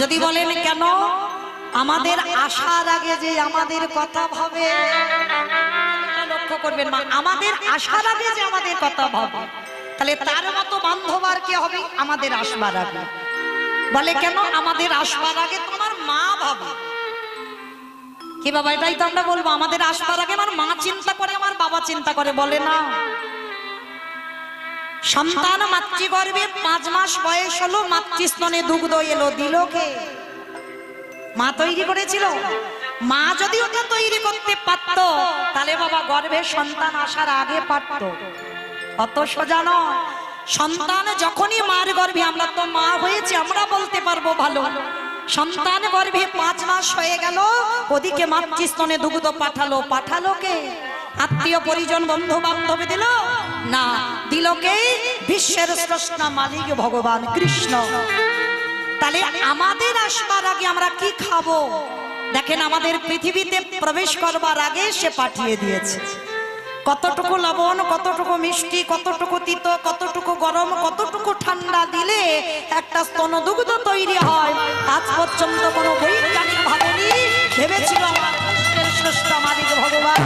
যদি বলেন কেন? আমাদের আসার আগে যে আমাদের কথা ভাবে। লক্ষ্য করবেন মা আমাদের আসার আগে যে আমাদের কথা ভাবে তাহলে তার মতো বান্ধব আর কে হবে? আমাদের আসবার আগে। বলে কেন? আমাদের আসবার আগে তোমার মা ভাবে। কি বাবা এটাই তো আমরা বলব আমাদের আসবার আগে আমার মা চিন্তা করে আমার বাবা চিন্তা করে বলে না। সন্তান মাতৃ মাতৃগর্ভে পাঁচ মাস বয়স হলো মাতৃস্তনে দুগ্ধ এলো, দিল কে? মা তৈরি করেছিল। মা যদি ওটা তৈরি করতে পারত, তাহলে বাবা গর্ভে সন্তান আসার আগে পারত। অত সোজা নয়। সন্তান যখনই মার গর্ভে, আমরা তো মা হয়েছে, আমরা বলতে পারব ভালো। সন্তান গর্ভে পাঁচ মাস হয়ে গেল, ওদিকে মাতৃস্তনে দুগ্ধ পাঠালো। পাঠালো কে? আত্মীয় পরিজন বন্ধু বান্ধব দিল? না, দিল কে? বিশ্বের স্রষ্টা মালিক ভগবান কৃষ্ণ। তাহলে আমাদের আসবার আগে আমরা কি খাব? দেখেন আমাদের পৃথিবীতে প্রবেশ করবার আগে সে পাঠিয়ে দিয়েছে। কতটুকু লবণ, কতটুকু মিষ্টি, কতটুকু তিত, কতটুকু গরম, কতটুকু ঠান্ডা দিলে একটা স্তনদুগ্ধ তৈরি হয়। আজ পর্যন্ত কোনো বৈজ্ঞানিক ভাবেনি, ভেবেছিল আমার স্রষ্টা মালিক ভগবান।